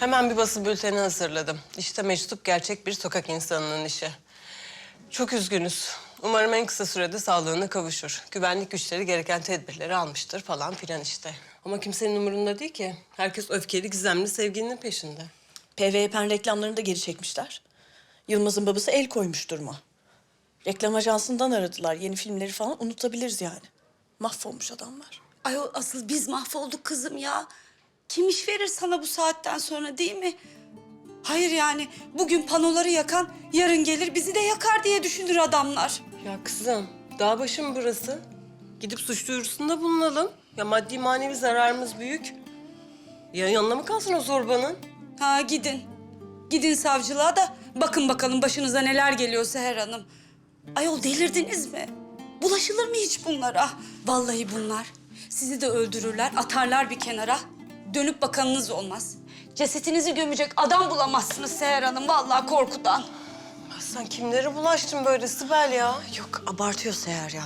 Hemen bir basın bülteni hazırladım. İşte meczup gerçek bir sokak insanının işi. Çok üzgünüz. Umarım en kısa sürede sağlığına kavuşur. Güvenlik güçleri gereken tedbirleri almıştır falan filan işte. Ama kimsenin umurunda değil ki. Herkes öfkeli, gizemli sevgilinin peşinde. PVP'nin reklamlarını da geri çekmişler. Yılmaz'ın babası el koymuş duruma. Reklam ajansından aradılar. Yeni filmleri falan unutabiliriz yani. Mahvolmuş adamlar. Ayol asıl biz mahvolduk kızım ya. Kim iş verir sana bu saatten sonra değil mi? Hayır yani bugün panoları yakan yarın gelir bizi de yakar diye düşünür adamlar. Ya kızım, dağ başı mı burası? Gidip suç duyurusunda bulunalım. Ya maddi manevi zararımız büyük. Ya yanına mı kalsın o zorbanın? Ha gidin. Gidin savcılığa da bakın bakalım başınıza neler geliyor Seher Hanım. Ayol delirdiniz mi? Bulaşılır mı hiç bunlara? Vallahi bunlar. Sizi de öldürürler, atarlar bir kenara. Dönüp bakanınız olmaz. Cesetinizi gömecek adam bulamazsınız Seher Hanım vallahi korkudan. Sen kimlere bulaştın böyle Sibel ya? Yok abartıyor Seher ya.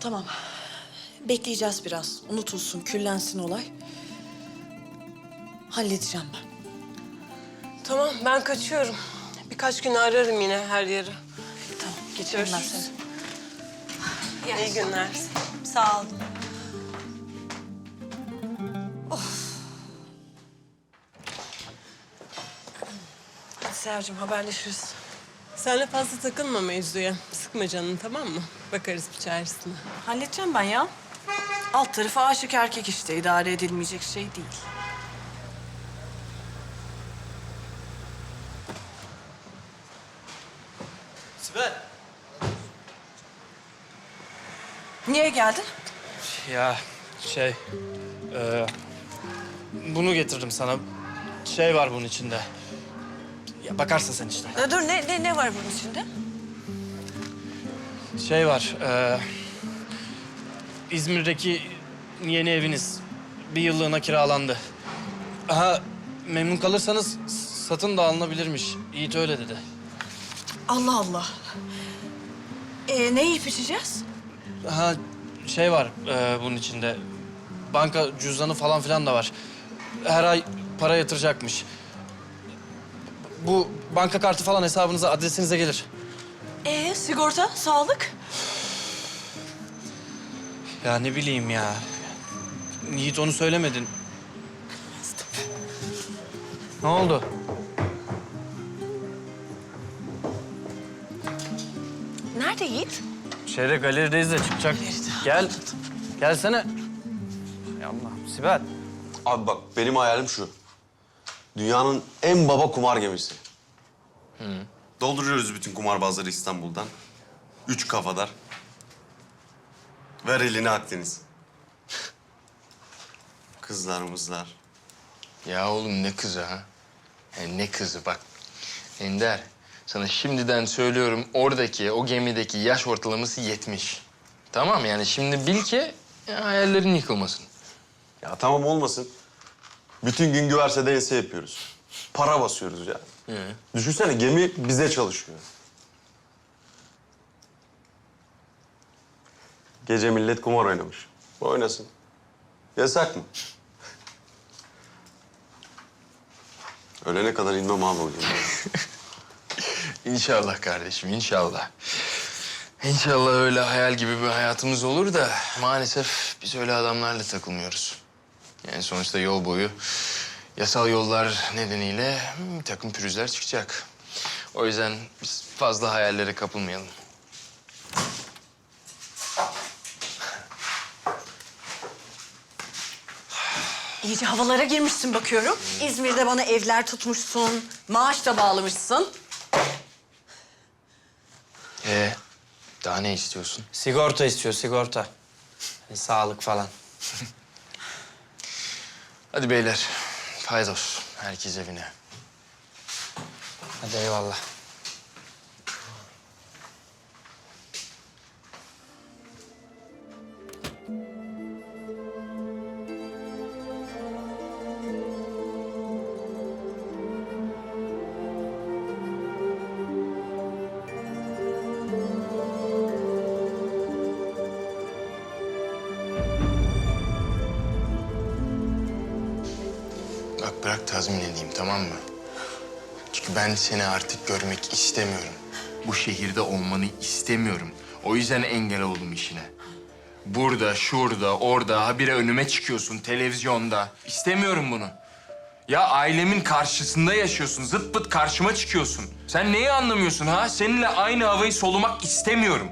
Tamam. Bekleyeceğiz biraz. Unutulsun, küllensin olay. Halledeceğim ben. Tamam, ben kaçıyorum. Birkaç gün ararım yine her yeri. Tamam, geçiyorum ben Görüşürüz. seni. İyi günler. Sağ olun. Hadi Seher'cim haberleşiriz. Senle fazla takılma mevzuya. Sıkma canını tamam mı? Bakarız bir çaresine. Halledeceğim ben ya. Alt tarafı aşık erkek işte. idare edilmeyecek şey değil. Sibel. Niye geldin? Ya şey... e, bunu getirdim sana. Şey var bunun içinde. Ya bakarsın sen işte. Dur, dur ne, ne, ne var bunun içinde? Şey var. e, İzmir'deki yeni eviniz bir yıllığına kiralandı. Aha memnun kalırsanız satın da alınabilirmiş. Yiğit öyle dedi. Allah Allah. Ee, ne yiyip içeceğiz? Ha şey var e, bunun içinde. Banka cüzdanı falan filan da var. Her ay para yatıracakmış. Bu banka kartı falan hesabınıza, adresinize gelir. Ee, sigorta, sağlık. Ya ne bileyim ya. Yiğit onu söylemedin. Ne oldu? Nerede Yiğit? Şeyde galerideyiz de çıkacak. Gel. Gelsene. Hay Allah. Sibel. Abi bak benim hayalim şu. Dünyanın en baba kumar gemisi. Dolduruyoruz bütün kumarbazları İstanbul'dan. Üç kafadar. Ver elini Akdeniz. Kızlar mızlar. Ya oğlum ne kızı ha? Ya ne kızı bak. Ender, sana şimdiden söylüyorum oradaki, o gemideki yaş ortalaması 70. Tamam yani şimdi bil ki ya, hayallerin yıkılmasın. Ya tamam olmasın. Bütün gün güverse ense yapıyoruz. Para basıyoruz ya. Ee? Düşünsene gemi bize çalışıyor. Gece millet kumar oynamış. Oynasın. Yasak mı? Ölene kadar inmem abi o gemiye. İnşallah kardeşim, inşallah. İnşallah öyle hayal gibi bir hayatımız olur da maalesef biz öyle adamlarla takılmıyoruz. Yani sonuçta yol boyu yasal yollar nedeniyle bir takım pürüzler çıkacak. O yüzden biz fazla hayallere kapılmayalım. İyice havalara girmişsin bakıyorum. İzmir'de bana evler tutmuşsun, maaş da bağlamışsın. Ee, daha ne istiyorsun? Sigorta istiyor, sigorta. Hani sağlık falan. Hadi beyler, haydos. Herkes evine. Hadi eyvallah. Thank you. Bırak tazmin edeyim tamam mı? Çünkü ben seni artık görmek istemiyorum. Bu şehirde olmanı istemiyorum. O yüzden engel oldum işine. Burada, şurada, orada habire önüme çıkıyorsun televizyonda. İstemiyorum bunu. Ya ailemin karşısında yaşıyorsun. Zıt pıt karşıma çıkıyorsun. Sen neyi anlamıyorsun ha? Seninle aynı havayı solumak istemiyorum.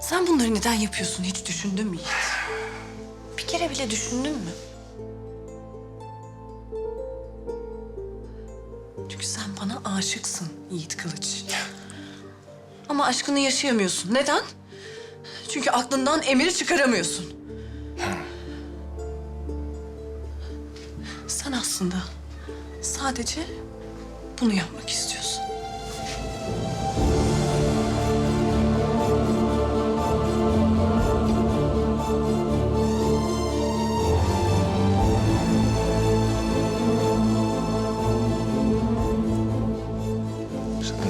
Sen bunları neden yapıyorsun hiç düşündün mü Yiğit? Bir kere bile düşündün mü? Çünkü sen bana aşıksın Yiğit Kılıç. Ama aşkını yaşayamıyorsun. Neden? Çünkü aklından emiri çıkaramıyorsun. Sen aslında sadece bunu yapmak istiyorsun.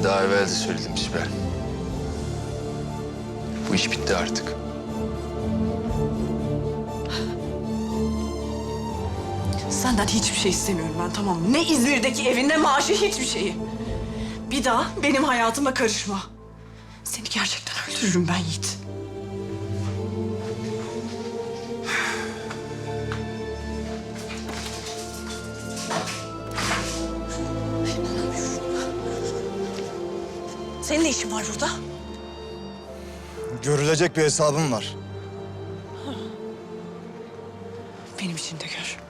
Daha evvel de söyledim Sibel. Bu iş bitti artık. Senden hiçbir şey istemiyorum ben tamam mı? Ne İzmir'deki evin ne maaşı hiçbir şeyi. Bir daha benim hayatıma karışma. Seni gerçekten öldürürüm ben Yiğit. Senin ne işin var burada? Görülecek bir hesabım var. Benim için de gör.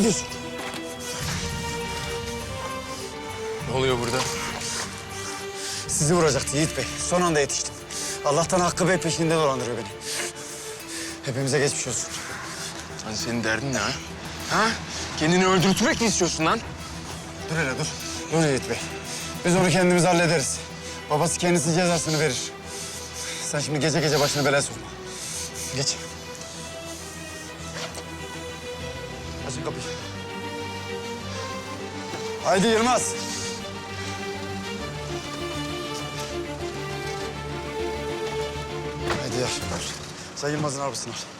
Yapıyorsun? Ne oluyor burada? Sizi vuracaktı Yiğit Bey. Son anda yetiştim. Allah'tan Hakkı Bey peşinde dolandırıyor beni. Hepimize geçmiş olsun. Lan senin derdin ne ha? Ha? Kendini öldürtmek mi istiyorsun lan? Dur hele dur. Dur Yiğit Bey. Biz onu kendimiz hallederiz. Babası kendisi cezasını verir. Sen şimdi gece gece başını belaya sokma. Geç. Açın kapıyı. Haydi Yılmaz. Haydi yar. Sen Yılmaz'ın arabasını al.